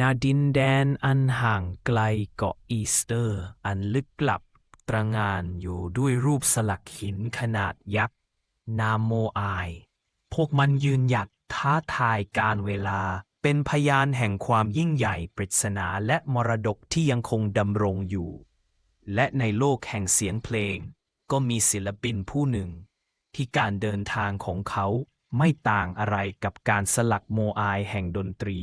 ณดินแดนอันห่างไกลเกาะอีสเตอร์ อันลึกลับตระงานอยู่ด้วยรูปสลักหินขนาดยักษ์ นามโมอาย พวกมันยืนหยัดท้าทายการเวลา เป็นพยานแห่งความยิ่งใหญ่ปริศนาและมรดกที่ยังคงดำรงอยู่ และในโลกแห่งเสียงเพลง ก็มีศิลปินผู้หนึ่ง ที่การเดินทางของเขาไม่ต่างอะไรกับการสลักโมอายแห่งดนตรี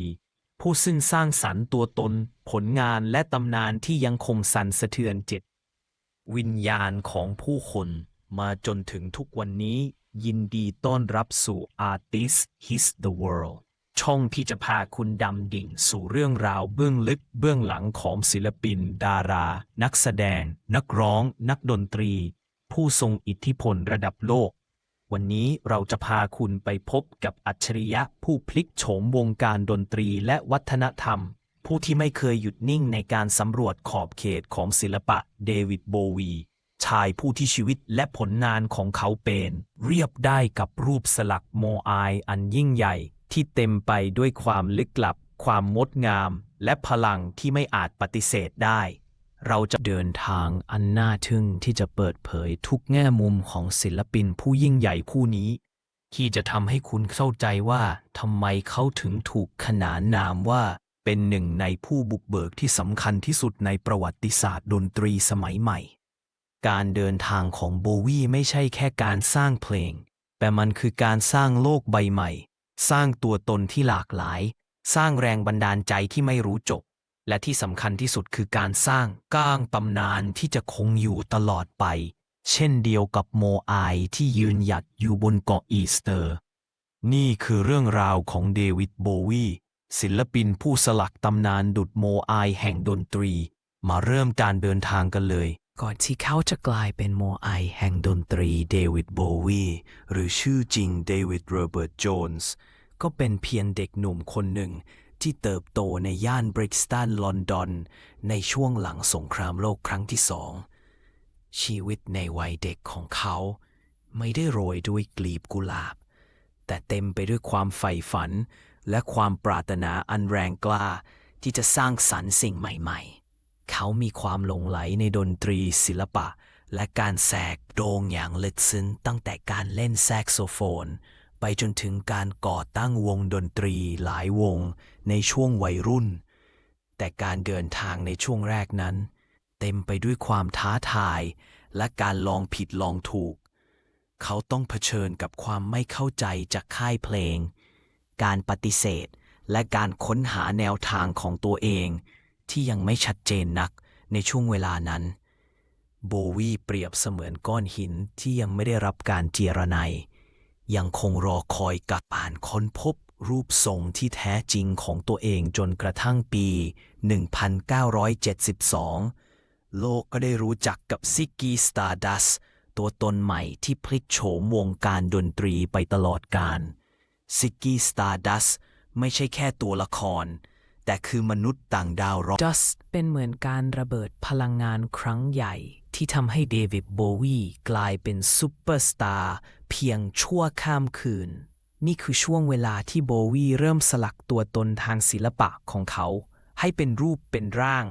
ผู้ซึ่งสร้างสรรค์ตัวตน ผลงานและตำนานที่ยังคงสั่นสะเทือนจิต วิญญาณของผู้คนมาจนถึงทุกวันนี้ยินดีต้อนรับสู่ Artist His the World ช่องที่จะพาคุณดำดิ่งสู่เรื่องราวเบื้องลึกเบื้องหลังของศิลปิน ดารา นักแสดง นักร้อง นักดนตรี ผู้ทรงอิทธิพลระดับโลก วันนี้เราจะพาคุณไปพบกับอัจฉริยะผู้พลิกโฉมวงการดนตรีและวัฒนธรรม ผู้ที่ไม่เคยหยุดนิ่งในการสำรวจขอบเขตของศิลปะเดวิดโบวี ชายผู้ที่ชีวิตและผลงานของเขาเป็น เรียบได้กับรูปสลักโมอายอันยิ่งใหญ่ ที่เต็มไปด้วยความลึกลับ ความงดงาม และพลังที่ไม่อาจปฏิเสธได้ เราจะเดินทางอันน่าทึ่งที่จะเปิดเผยทุกแง่มุมของศิลปินผู้ยิ่งใหญ่ผู้นี้ ที่จะทำให้คุณเข้าใจว่าทำไมเขาถึงถูกขนานนามว่าเป็นหนึ่งในผู้บุกเบิกที่สำคัญที่สุดในประวัติศาสตร์ดนตรีสมัยใหม่ การเดินทางของโบวีไม่ใช่แค่การสร้างเพลง แต่มันคือการสร้างโลกใบใหม่ สร้างตัวตนที่หลากหลาย สร้างแรงบันดาลใจที่ไม่รู้จบ และที่สำคัญที่สุดคือการสร้างก้างตำนานที่จะคงอยู่ตลอดไป เช่นเดียวกับโมอยที่ยืนหยัดอยู่บนเกาะอีสเตอร์ นี่คือเรื่องราวของเดวิดโบวีศิลปินผู้สลักตำนานดุดโมอยแห่งดนตรี มาเริ่มการเดินทางกันเลย ก่อนที่เขาจะกลายเป็นโมไอแห่งดนตรีเดวิดโบวีหรือชื่อจริงเดวิดโรเบิร์ตโจนส์ก็เป็นเพียงเด็กหนุ่มคนหนึ่ง ที่เติบโตในย่านบริกสตันลอนดอน ในช่วงหลังสงครามโลกครั้งที่สอง ชีวิตในวัยเด็กของเขา ไม่ได้โรยด้วยกลีบกุหลาบ แต่เต็มไปด้วยความใฝ่ฝัน และความปรารถนาอันแรงกล้าที่จะสร้างสรรค์สิ่งใหม่ๆ เขามีความหลงไหลในดนตรีศิลปะ และการแสกโดงอย่างลึกซึ้งตั้งแต่การเล่นแซกโซโฟน ไปจนถึงการก่อตั้งวงดนตรีหลายวง ในช่วงวัยรุ่น แต่การเดินทางในช่วงแรกนั้น เต็มไปด้วยความท้าทายและการลองผิดลองถูก เขาต้องเผชิญกับความไม่เข้าใจจากค่ายเพลง การปฏิเสธและการค้นหาแนวทางของตัวเอง ที่ยังไม่ชัดเจนนักในช่วงเวลานั้น โบวีเปรียบเสมือนก้อนหินที่ยังไม่ได้รับการเจียรไนยังคงรอคอยกับอ่านค้นพบ รูปทรงที่แท้จริงของตัวเองจนกระทั่งปี 1972 โลกก็ได้รู้จักกับซิกกี้สตาร์ดัสตัวตนใหม่ที่พลิกโฉมวงการดนตรีไปตลอดกาลซิกกี้สตาร์ดัสไม่ใช่แค่ตัวละคร แต่คือมนุษย์ต่างดาวร็อก Dust เป็นเหมือนการระเบิดพลังงานครั้งใหญ่ที่ทำให้เดวิดโบวีกลายเป็นซูเปอร์สตาร์เพียงชั่วข้ามคืน นี่คือช่วงเวลาที่โบวีเริ่มสลักตัวตนทางศิลปะของเขา ให้เป็นรูปเป็นร่าง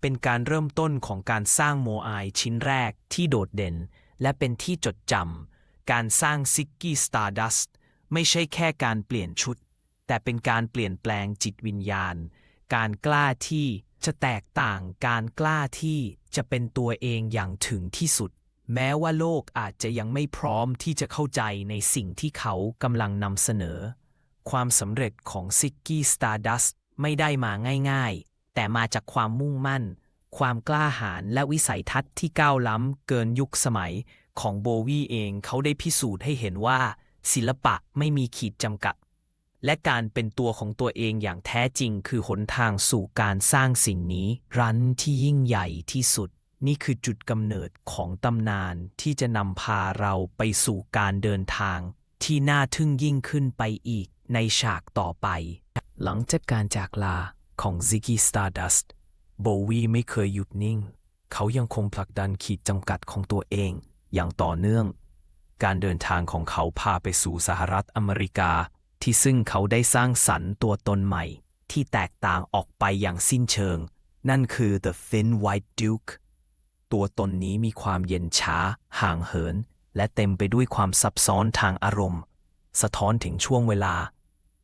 เป็นการเริ่มต้นของการสร้างโมอายชิ้นแรกที่โดดเด่น และเป็นที่จดจำการสร้างซิกกี้สตาร์ดัสไม่ใช่แค่การเปลี่ยนชุด แต่เป็นการเปลี่ยนแปลงจิตวิญญาณ การกล้าที่จะแตกต่างการกล้าที่จะเป็นตัวเองอย่างถึงที่สุด แม้ว่าโลกอาจจะยังไม่พร้อมที่จะเข้าใจในสิ่งที่เขากำลังนำเสนอ ความสำเร็จของซิกกี้สตาร์ดัสไม่ได้มาง่ายๆ แต่มาจากความมุ่งมั่น ความกล้าหาญและวิสัยทัศน์ที่ก้าวล้ำเกินยุคสมัย ของโบวีเองเขาได้พิสูจน์ให้เห็นว่า ศิลปะไม่มีขีดจำกัด และการเป็นตัวของตัวเองอย่างแท้จริงคือหนทางสู่การสร้างสิ่งนี้ รันที่ยิ่งใหญ่ที่สุด นี่คือจุดกำเนิดของตำนานที่จะนำพาเราไปสู่การเดินทาง ที่น่าทึ่งยิ่งขึ้นไปอีกในฉากต่อไป หลังจากการจากลาของ Ziggy Stardust โบวีไม่เคยหยุดนิ่ง เขายังคงผลักดันขีดจำกัดของตัวเอง อย่างต่อเนื่อง การเดินทางของเขาพาไปสู่สหรัฐอเมริกา ที่ซึ่งเขาได้สร้างสรรค์ตัวตนใหม่ ที่แตกต่างออกไปอย่างสิ้นเชิง นั่นคือ The Thin White Duke ตัวตนนี้มีความเย็นช้า ห่างเหิน และเต็มไปด้วยความซับซ้อนทางอารมณ์ สะท้อนถึงช่วงเวลา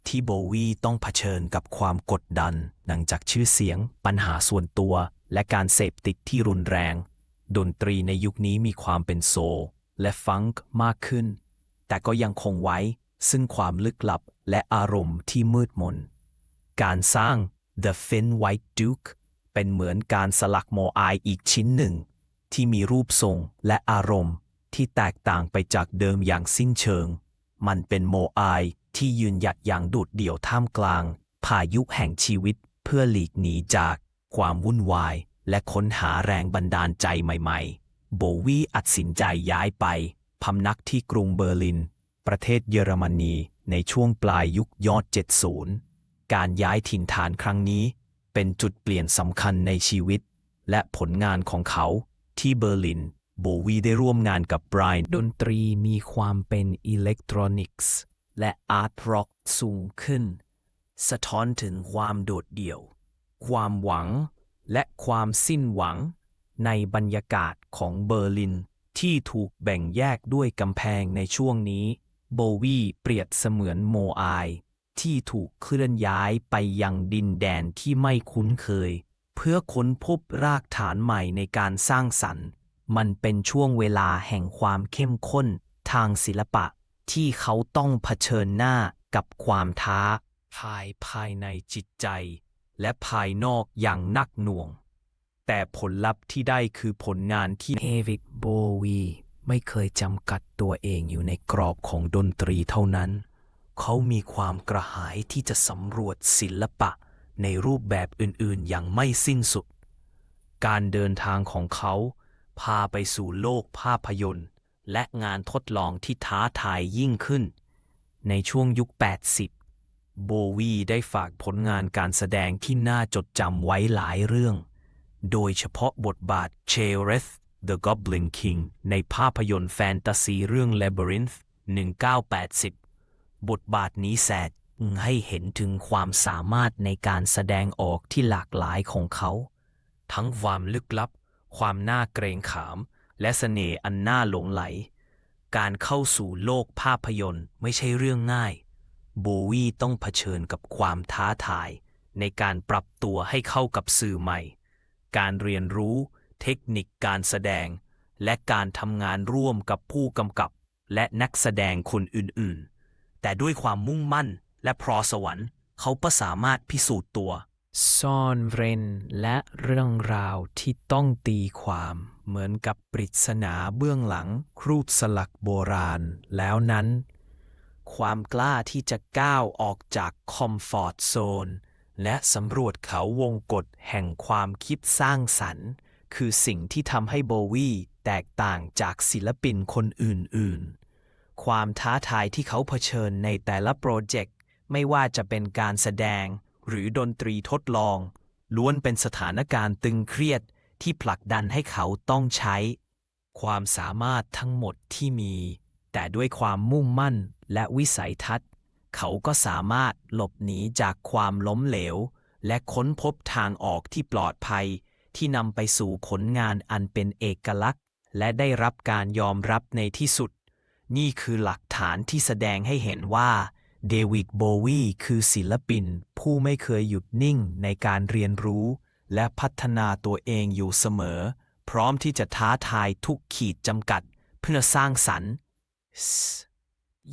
ที่โบวีต้องเผชิญกับความกดดัน หลังจากชื่อเสียง ปัญหาส่วนตัว และการเสพติดที่รุนแรง ดนตรีในยุคนี้มีความเป็นโซลและฟังก์มากขึ้น แต่ก็ยังคงไว้ ซึ่งความลึกลับและอารมณ์ที่มืดมน การสร้าง The Thin White Duke เป็นเหมือนการสลักโมอายอีกชิ้นหนึ่ง ที่มีรูปทรงและอารมณ์ที่แตกต่างไปจากเดิมอย่างสิ้นเชิง มันเป็นโมอายที่ยืนหยัดอย่างโดดเดี่ยวท่ามกลางพายุแห่งชีวิตเพื่อหลีกหนีจากความวุ่นวาย และค้นหาแรงบันดาลใจใหม่ๆ โบวีอัดสินใจย้ายไป พำนักที่กรุงเบอร์ลิน ประเทศเยอรมนีในช่วงปลายยุคยอด 70 การย้ายถิ่นฐานครั้งนี้ เป็นจุดเปลี่ยนสำคัญในชีวิต และผลงานของเขา ที่เบอร์ลิน โบวีได้ร่วมงานกับไบรน์ดนตรีมีความเป็นอิเล็กทรอนิกส์ และอาร์ตร็อกสูงขึ้น สะท้อนถึงความโดดเดี่ยว ความหวังและความสิ้นหวัง ในบรรยากาศของเบอร์ลินที่ถูกแบ่งแยกด้วยกำแพงในช่วงนี้ โบวีเปรียบเสมือนโมอายที่ถูกเคลื่อนย้ายไปยังดินแดนที่ไม่คุ้นเคย เพื่อค้นพบรากฐานใหม่ในการสร้างสรรค์ มันเป็นช่วงเวลาแห่งความเข้มข้นทางศิลปะที่เขาต้องเผชิญหน้ากับความท้าทายภายในจิตใจ และภายนอกอย่างนักหน่วง แต่ผลลัพธ์ที่ได้คือผลงานที่เดวิดโบวีไม่เคยจำกัดตัวเองอยู่ในกรอบของดนตรีเท่านั้น เขามีความกระหายที่จะสำรวจศิลปะ ในรูปแบบอื่นๆ อย่างไม่สิ้นสุด การเดินทางของเขาพาไปสู่โลกภาพยนตร์ และงานทดลองที่ท้าทายยิ่งขึ้น ในช่วงยุค 80 โบวีได้ฝากผลงานการแสดงที่น่าจดจำไว้หลายเรื่อง โดยเฉพาะบทบาทเชเรธ The Goblin King ในภาพยนตร์แฟนตาซีเรื่อง Labyrinth 1980 บทบาทนี้แสด ให้เห็นถึงความสามารถในการแสดงออกที่หลากหลายของเขา ทั้งความลึกลับ ความน่าเกรงขาม และเสน่ห์อันน่าหลงไหล การเข้าสู่โลกภาพยนตร์ไม่ใช่เรื่องง่าย โบวีต้องเผชิญกับความท้าทาย ในการปรับตัวให้เข้ากับสื่อใหม่ การเรียนรู้ เทคนิคการแสดง และการทำงานร่วมกับผู้กำกับ และนักแสดงคนอื่นๆ แต่ด้วยความมุ่งมั่น และพรสวรรค์ เขาก็สามารถพิสูจน์ตัว ซ่อนเร้นและเรื่องราวที่ต้องตีความเหมือนกับปริศนาเบื้องหลังครูปสลักโบราณ แล้วนั้น ความกล้าที่จะก้าวออกจากคอมฟอร์ตโซน และสำรวจเขาวงกฏแห่งความคิดสร้างสรรค์ คือสิ่งที่ทำให้โบวีแตกต่างจากศิลปินคนอื่น ๆ ความท้าทายที่เขาเผชิญในแต่ละโปรเจกต์ ไม่ว่าจะเป็นการแสดงหรือดนตรีทดลอง ล้วนเป็นสถานการณ์ตึงเครียดที่ผลักดันให้เขาต้องใช้ ความสามารถทั้งหมดที่มี แต่ด้วยความมุ่งมั่นและวิสัยทัศน์ เขาก็สามารถหลบหนีจากความล้มเหลว และค้นพบทางออกที่ปลอดภัย ที่นำไปสู่ผลงานอันเป็นเอกลักษณ์ และได้รับการยอมรับในที่สุด นี่คือหลักฐานที่แสดงให้เห็นว่า เดวิดโบวีคือศิลปินผู้ไม่เคยหยุดนิ่งในการเรียนรู้ และพัฒนาตัวเองอยู่เสมอ พร้อมที่จะท้าทายทุกขีดจำกัดเพื่อสร้างสรรค์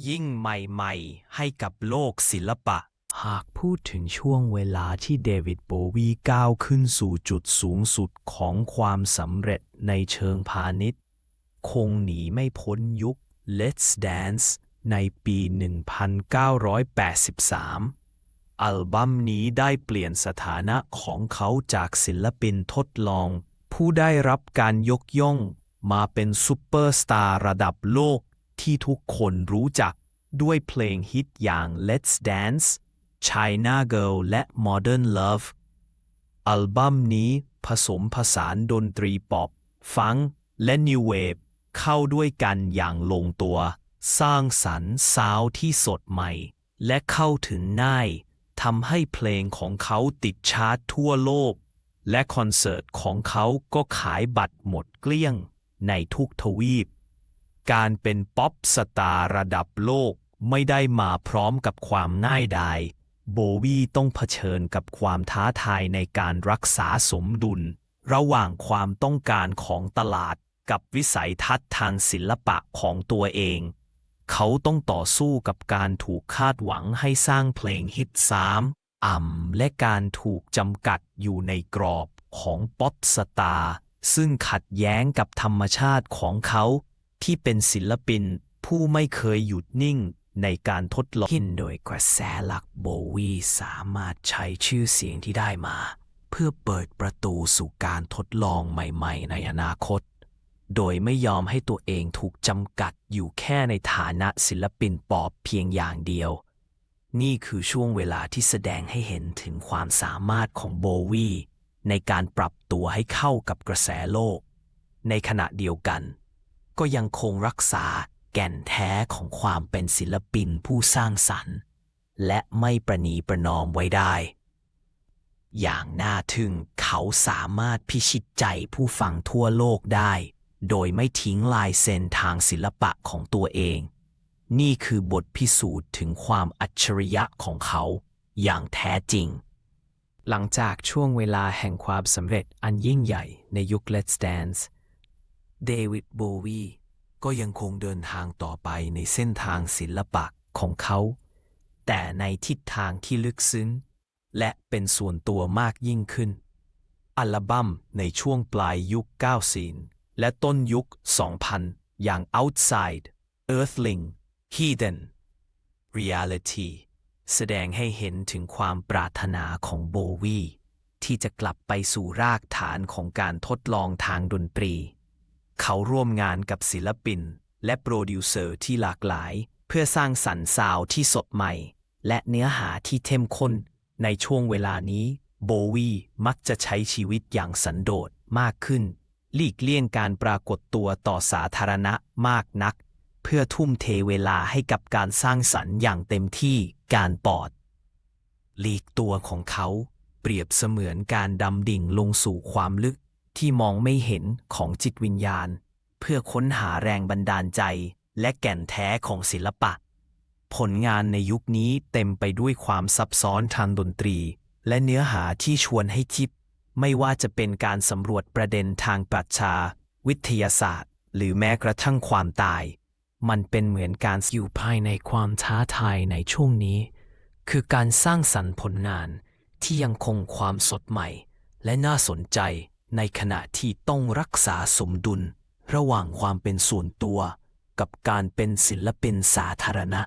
ยิ่งใหม่ๆ ให้กับโลกศิลปะ หากพูดถึงช่วงเวลาที่เดวิดโบวีก้าวขึ้นสู่จุดสูงสุดของความสำเร็จในเชิงพาณิชย์ คงหนีไม่พ้นยุค Let's Dance ในปี 1983 อัลบั้มนี้ได้เปลี่ยนสถานะของเขาจากศิลปินทดลอง ผู้ได้รับการยกย่องมาเป็นซูเปอร์สตาร์ระดับโลกที่ทุกคนรู้จักด้วยเพลงฮิตอย่าง Let's Dance China Girl และ Modern Love อัลบั้มนี้ผสมผสานดนตรีป๊อป ฟัง และ New Wave เข้าด้วยกันอย่างลงตัว สร้างสรรค์ซาวที่สดใหม่ และเข้าถึงง่ายทำให้เพลงของเขาติดชาร์ตทั่วโลก และคอนเสิร์ตของเขาก็ขายบัตรหมดเกลี้ยงในทุกทวีป การเป็นป๊อปสตาร์ระดับโลกไม่ได้มาพร้อมกับความง่ายดาย โบวี่ต้องเผชิญกับความท้าทายในการรักษาสมดุล ระหว่างความต้องการของตลาดกับวิสัยทัศน์ทางศิลปะของตัวเอง เขาต้องต่อสู้กับการถูกคาดหวังให้สร้างเพลงฮิตสามอ่ำและการถูกจำกัดอยู่ในกรอบของป๊อปสตาร์ซึ่งขัดแย้งกับธรรมชาติของเขา ที่เป็นศิลปินผู้ไม่เคยหยุดนิ่งในการทดลองหินโดยกระแสหลักโบวีสามารถใช้ชื่อเสียงที่ได้มา เพื่อเปิดประตูสู่การทดลองใหม่ ๆ ในอนาคต โดยไม่ยอมให้ตัวเองถูกจำกัดอยู่แค่ในฐานะศิลปินปอบเพียงอย่างเดียว นี่คือช่วงเวลาที่แสดงให้เห็นถึงความสามารถของโบวีในการปรับตัวให้เข้ากับกระแสโลก ในขณะเดียวกัน ก็ยังคงรักษาแก่นแท้ของความเป็นศิลปินผู้สร้างสรรค์ และไม่ประนีประนอมไว้ได้ อย่างน่าทึ่งเขาสามารถพิชิตใจผู้ฟังทั่วโลกได้ โดยไม่ทิ้งลายเซ็นทางศิลปะของตัวเอง นี่คือบทพิสูจน์ถึงความอัจฉริยะของเขาอย่างแท้จริง หลังจากช่วงเวลาแห่งความสำเร็จอันยิ่งใหญ่ในยุค Let's Dance เดวิดโบวีก็ยังคงเดินทางต่อไปในเส้นทางศิลปะของเขา แต่ในทิศทางที่ลึกซึ้ง และเป็นส่วนตัวมากยิ่งขึ้น อัลบั้มในช่วงปลายยุค 90 และต้นยุค 2000 อย่าง Outside Earthling Hidden Reality แสดงให้เห็นถึงความปรารถนาของโบวีที่จะกลับไปสู่รากฐานของการทดลองทางดนตรี เขาร่วมงานกับศิลปิน และโปรดิวเซอร์ที่หลากหลาย เพื่อสร้างสรรค์ซาวที่สดใหม่ และเนื้อหาที่เข้มข้น ในช่วงเวลานี้ โบวีมักจะใช้ชีวิตอย่างสันโดษมากขึ้น หลีกเลี่ยงการปรากฏตัวต่อสาธารณะมากนัก เพื่อทุ่มเทเวลาให้กับการสร้างสรรค์อย่างเต็มที่การปอด หลีกตัวของเขาเปรียบเสมือนการดำดิ่งลงสู่ความลึกที่มองไม่เห็นของจิตวิญญาณ เพื่อค้นหาแรงบันดาลใจ และแก่นแท้ของศิลปะ ผลงานในยุคนี้เต็มไปด้วยความซับซ้อนทางดนตรี และเนื้อหาที่ชวนให้คิด ไม่ว่าจะเป็นการสำรวจประเด็นทางปรัชญาวิทยาศาสตร์ หรือแม้กระทั่งความตาย มันเป็นเหมือนการอยู่ภายในความท้าทายในช่วงนี้ คือการสร้างสรรค์ผลงานที่ยังคงความสดใหม่ และน่าสนใจในขณะที่ต้องรักษาสมดุล ระหว่างความเป็นส่วนตัว กับการเป็นศิลปินสาธารณะ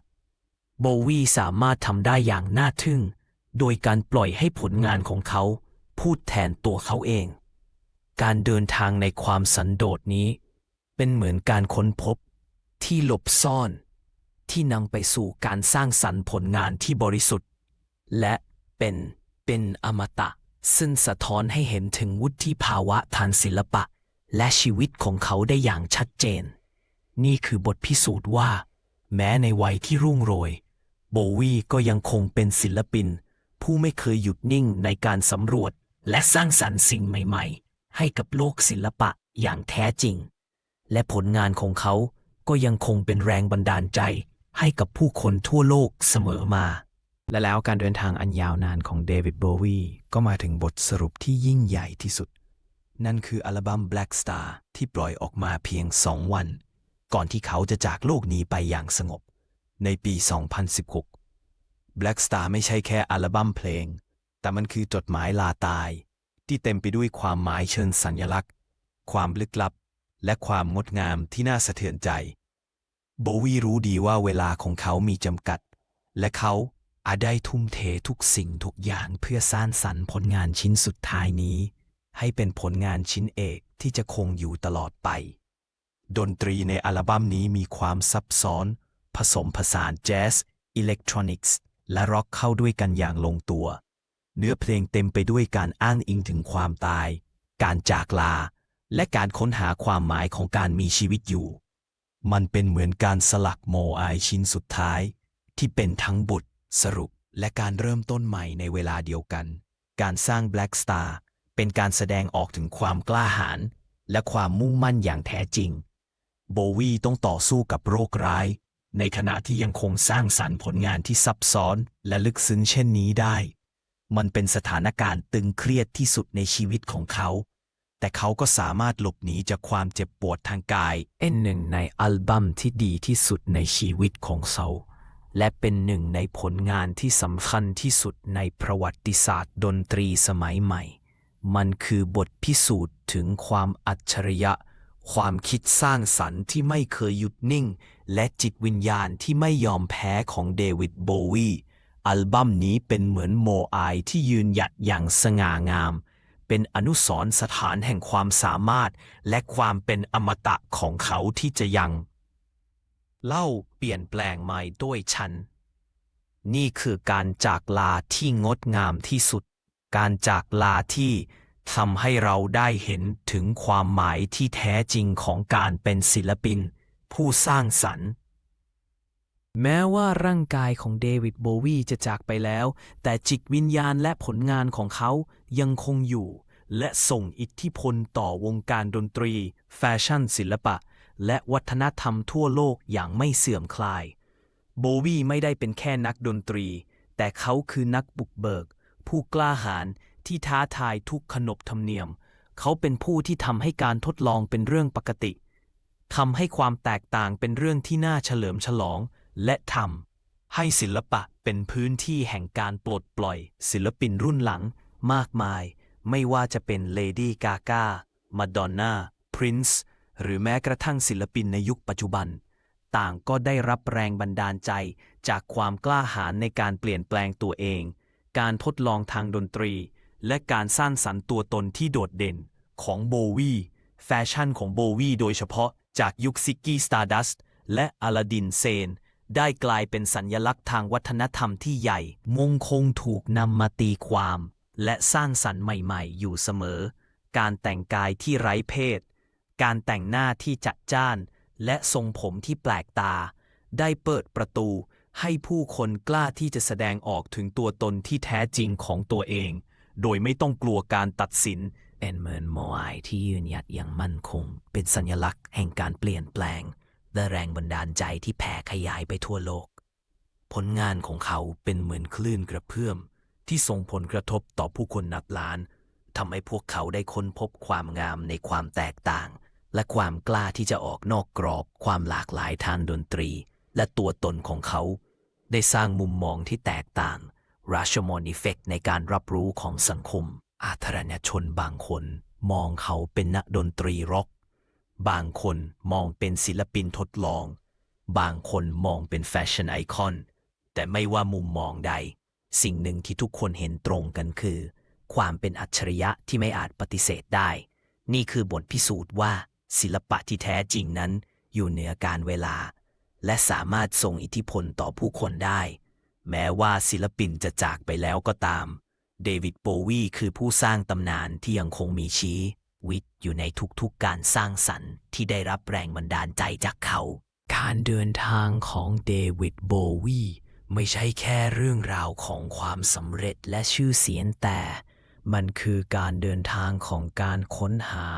โบวีสามารถทำได้อย่างน่าทึ่ง โดยการปล่อยให้ผลงานของเขา พูดแทนตัวเขาเอง การเดินทางในความสันโดษนี้ เป็นเหมือนการค้นพบ ที่หลบซ่อน ที่นำไปสู่การสร้างสรรค์ผลงานที่บริสุทธิ์ และเป็นเป็นอมตะ ซึ่งสะท้อนให้เห็นถึงวุฒิภาวะทางศิลปะ และชีวิตของเขาได้อย่างชัดเจน นี่คือบทพิสูจน์ว่า แม้ในวัยที่รุ่งโรย โบวีก็ยังคงเป็นศิลปิน ผู้ไม่เคยหยุดนิ่งในการสำรวจ และสร้างสรรค์สิ่งใหม่ ๆ ให้กับโลกศิลปะอย่างแท้จริง และผลงานของเขาก็ยังคงเป็นแรงบันดาลใจให้กับผู้คนทั่วโลกเสมอมา และแล้วการเดินทางอันยาวนานของเดวิดโบวีก็มาถึงบทสรุปที่ยิ่งใหญ่ที่สุด นั่นคืออัลบั้ม Black Star ที่ปล่อยออกมาเพียงสองวัน ก่อนที่เขาจะจากโลกนี้ไปอย่างสงบ ในปี 2016 Black Star ไม่ใช่แค่อัลบั้มเพลง แต่มันคือจดหมายลาตาย ที่เต็มไปด้วยความหมายเชิงสัญลักษณ์ ความลึกลับ และความงดงามที่น่าสะเทือนใจ โบวีรู้ดีว่าเวลาของเขามีจำกัด และเขาอาจได้ทุ่มเททุกสิ่งทุกอย่างเพื่อสร้างสรรค์ผลงานชิ้นสุดท้ายนี้ ให้เป็นผลงานชิ้นเอกที่จะคงอยู่ตลอดไป ดนตรีในอัลบั้มนี้มีความซับซ้อน ผสมผสานแจ๊สอิเล็กทรอนิกส์ และร็อกเข้าด้วยกันอย่างลงตัว เนื้อเพลงเต็มไปด้วยการอ้างอิงถึงความตาย การจากลา และการค้นหาความหมายของการมีชีวิตอยู่ มันเป็นเหมือนการสลักโมอายชิ้นสุดท้าย ที่เป็นทั้งบทสรุปและการเริ่มต้นใหม่ในเวลาเดียวกัน การสร้าง Black Star เป็นการแสดงออกถึงความกล้าหาญและความมุ่งมั่นอย่างแท้จริง โบวีต้องต่อสู้กับโรคร้าย ในขณะที่ยังคงสร้างสรรค์ผลงานที่ซับซ้อนและลึกซึ้งเช่นนี้ได้ มันเป็นสถานการณ์ตึงเครียดที่สุดในชีวิตของเขา แต่เขาก็สามารถหลบหนีจากความเจ็บปวดทางกาย เป็นหนึ่งในอัลบั้มที่ดีที่สุดในชีวิตของเขา และเป็นหนึ่งในผลงานที่สำคัญที่สุดในประวัติศาสตร์ดนตรีสมัยใหม่ มันคือบทพิสูจน์ถึงความอัจฉริยะ ความคิดสร้างสรรค์ที่ไม่เคยหยุดนิ่ง และจิตวิญญาณที่ไม่ยอมแพ้ของเดวิดโบวี อัลบั้มนี้เป็นเหมือนโมอายที่ยืนหยัดอย่างสง่างาม เป็นอนุสรณ์สถานแห่งความสามารถ และความเป็นอมตะของเขาที่จะยัง เล่าเปลี่ยนแปลงใหม่ด้วยฉัน นี่คือการจากลาที่งดงามที่สุด การจากลาที่ทำให้เราได้เห็นถึงความหมายที่แท้จริงของการเป็นศิลปิน ผู้สร้างสรรค์ แม้ว่าร่างกายของเดวิดโบวีจะจากไปแล้ว แต่จิตวิญญาณและผลงานของเขายังคงอยู่ และส่งอิทธิพลต่อวงการดนตรี แฟชั่นศิลปะ และวัฒนธรรมทั่วโลกอย่างไม่เสื่อมคลาย โบวีไม่ได้เป็นแค่นักดนตรี แต่เขาคือนักบุกเบิก ผู้กล้าหาญที่ท้าทายทุกขนบธรรมเนียม เขาเป็นผู้ที่ทำให้การทดลองเป็นเรื่องปกติทำให้ความแตกต่างเป็นเรื่องที่น่าเฉลิมฉลอง และทำให้ศิลปะเป็นพื้นที่แห่งการปลดปล่อย ศิลปินรุ่นหลังมากมาย ไม่ว่าจะเป็นเลดี้กากามาดอนน่าพรินซ์หรือแม้กระทั่งศิลปินในยุคปัจจุบัน ต่างก็ได้รับแรงบันดาลใจจากความกล้าหาญในการเปลี่ยนแปลงตัวเอง การทดลองทางดนตรี และการสร้างสรรค์ตัวตนที่โดดเด่นของโบวีแฟชั่นของโบวีโดยเฉพาะจากยุคซิกกี้สตาร์ดัสและอลาดินเซน ได้กลายเป็นสัญญลักษณ์ทางวัฒนธรรมที่ใหญ่ มงคงถูกนำมาตีความ และสร้างสรรค์ใหม่ๆ อยู่เสมอ การแต่งกายที่ไร้เพศ การแต่งหน้าที่จัดจ้าน และทรงผมที่แปลกตา ได้เปิดประตูให้ผู้คนกล้าที่จะแสดงออกถึงตัวตนที่แท้จริงของตัวเอง โดยไม่ต้องกลัวการตัดสินเป็นเหมือนโมไอที่ยืนหยัดอย่างมั่นคง เป็นสัญลักษณ์แห่งการเปลี่ยนแปลง และแรงบันดาลใจที่แผ่ขยายไปทั่วโลก ผลงานของเขาเป็นเหมือนคลื่นกระเพื่อม ที่ส่งผลกระทบต่อผู้คนนับล้านทำให้พวกเขาได้ค้นพบความงามในความแตกต่าง และความกล้าที่จะออกนอกกรอบความหลากหลายทางดนตรี และตัวตนของเขา ได้สร้างมุมมองที่แตกต่าง ราชมอนิเฟกในการรับรู้ของสังคม อาธารณชนบางคน มองเขาเป็นนักดนตรีร็อก บางคนมองเป็นศิลปินทดลอง บางคนมองเป็นแฟชั่นไอคอน แต่ไม่ว่ามุมมองใด สิ่งหนึ่งที่ทุกคนเห็นตรงกันคือ ความเป็นอัจฉริยะที่ไม่อาจปฏิเสธได้ นี่คือบทพิสูจน์ว่า ศิลปะที่แท้จริงนั้น อยู่เหนือการเวลา และสามารถส่งอิทธิพลต่อผู้คนได้ แม้ว่าศิลปินจะจากไปแล้วก็ตาม เดวิดโบวีคือผู้สร้างตำนานที่ยังคงมีชี้ วิตอยู่ในทุกๆการสร้างสรรค์ที่ได้รับแรงบันดาลใจจากเขา การเดินทางของเดวิดโบวีไม่ใช่แค่เรื่องราวของความสำเร็จและชื่อเสียงแต่ มันคือการเดินทางของการค้นหา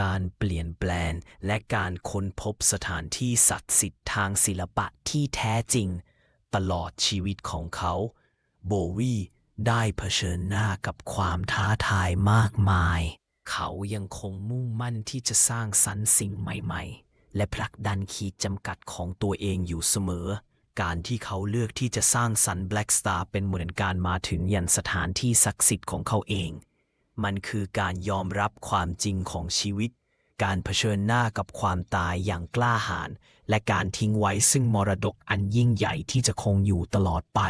การเปลี่ยนแปลง และการค้นพบสถานที่ศักดิ์สิทธิ์ทางศิลปะที่แท้จริง ตลอดชีวิตของเขา โบวีได้เผชิญหน้ากับความท้าทายมากมาย เขายังคงมุ่งมั่นที่จะสร้างสรรค์สิ่งใหม่ ๆ และผลักดันขีดจำกัดของตัวเองอยู่เสมอ การที่เขาเลือกที่จะสร้างสรรค์ Black Star เป็นเหมือนการมาถึงยันสถานที่ศักดิ์สิทธิ์ของเขาเอง มันคือการยอมรับความจริงของชีวิต การเผชิญหน้ากับความตายอย่างกล้าหาญและการทิ้งไว้ซึ่งมรดกอันยิ่งใหญ่ที่จะคงอยู่ตลอดไป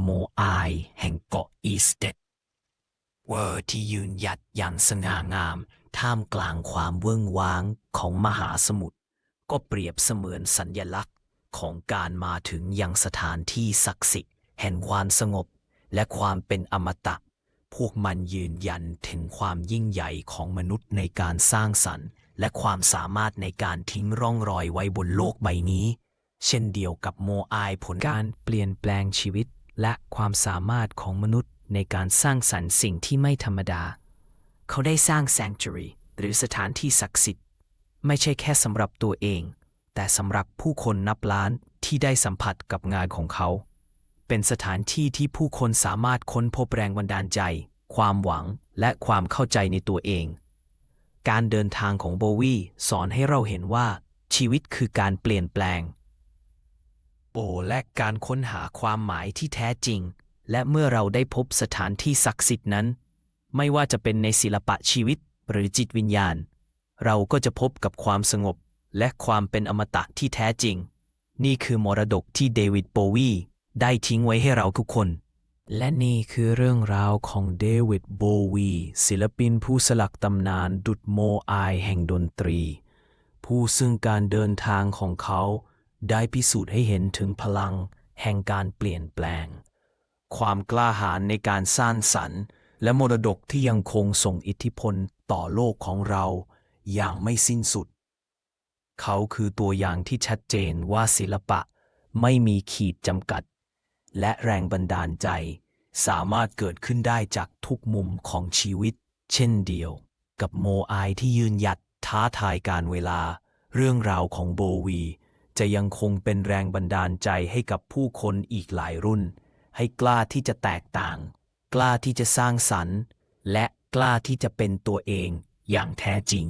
โมอายแห่งเกาะอีสเตด เวอร์ที่ยืนหยัดอย่างสง่างาม ท่ามกลางความเวิ้งว้างของมหาสมุทรก็เปรียบเสมือนสัญญลักษณ์ของการมาถึงยังสถานที่ศักดิ์สิทธิ์แห่งความสงบและความเป็นอมตะ พวกมันยืนยันถึงความยิ่งใหญ่ของมนุษย์ในการสร้างสรรค์ และความสามารถในการทิ้งร่องรอยไว้บนโลกใบนี้ เช่นเดียวกับโมอายผลการเปลี่ยนแปลงชีวิตและความสามารถของมนุษย์ ในการสร้างสรรค์สิ่งที่ไม่ธรรมดา เขาได้สร้าง sanctuary หรือสถานที่ศักดิ์สิทธิ์ ไม่ใช่แค่สำหรับตัวเอง แต่สำหรับผู้คนนับล้านที่ได้สัมผัสกับงานของเขา เป็นสถานที่ที่ผู้คนสามารถค้นพบแรงบันดาลใจ ความหวังและความเข้าใจในตัวเอง การเดินทางของโบวีสอนให้เราเห็นว่าชีวิตคือการเปลี่ยนแปลง โอและการค้นหาความหมายที่แท้จริง และเมื่อเราได้พบสถานที่ศักดิ์สิทธิ์นั้น ไม่ว่าจะเป็นในศิลปะชีวิตหรือจิตวิญญาณ เราก็จะพบกับความสงบและความเป็นอมตะที่แท้จริง นี่คือมรดกที่เดวิดโบวีได้ทิ้งไว้ให้เราทุกคน และนี่คือเรื่องราวของเดวิดโบวีศิลปินผู้สลักตำนานดุดโมอายแห่งดนตรี ผู้ซึ่งการเดินทางของเขา ได้พิสูจน์ให้เห็นถึงพลังแห่งการเปลี่ยนแปลง ความกล้าหาญในการสร้างสรรค์ และมรดกที่ยังคงส่งอิทธิพลต่อโลกของเราอย่างไม่สิ้นสุด เขาคือตัวอย่างที่ชัดเจนว่าศิลปะไม่มีขีดจำกัด และแรงบันดาลใจ สามารถเกิดขึ้นได้จากทุกมุมของชีวิต เช่นเดียว กับโมอายที่ยืนหยัดท้าทายการเวลา เรื่องราวของโบวี จะยังคงเป็นแรงบันดาลใจให้กับผู้คนอีกหลายรุ่น ให้กล้าที่จะแตกต่าง กล้าที่จะสร้างสรรค์ และกล้าที่จะเป็นตัวเองอย่างแท้จริง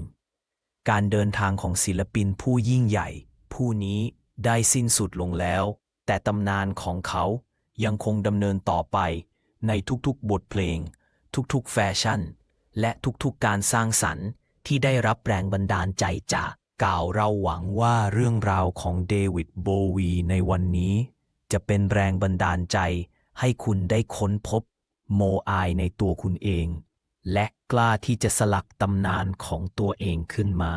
การเดินทางของศิลปินผู้ยิ่งใหญ่ ผู้นี้ได้สิ้นสุดลงแล้ว แต่ตำนานของเขายังคงดำเนินต่อไปในทุกๆบทเพลง ทุกๆแฟชั่น และทุกๆการสร้างสรรค์ที่ได้รับแรงบันดาลใจจากกล่าวเราหวังว่าเรื่องราวของเดวิดโบวีในวันนี้ จะเป็นแรงบันดาลใจ ให้คุณได้ค้นพบโมอายในตัวคุณเอง และกล้าที่จะสลักตำนานของตัวเองขึ้นมา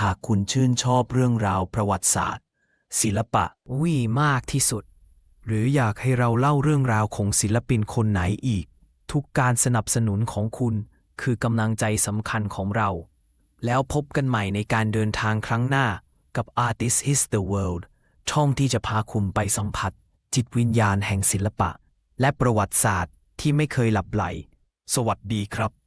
หากคุณชื่นชอบเรื่องราวประวัติศาสตร์ ศิลปะวีมากที่สุด หรืออยากให้เราเล่าเรื่องราวของศิลปินคนไหนอีก ทุกการสนับสนุนของคุณคือกำลังใจสำคัญของเรา แล้วพบกันใหม่ในการเดินทางครั้งหน้ากับ Artist is the World ช่องที่จะพาคุณไปสัมผัส จิตวิญญาณแห่งศิลปะ และประวัติศาสตร์ที่ไม่เคยหลับไหล สวัสดีครับ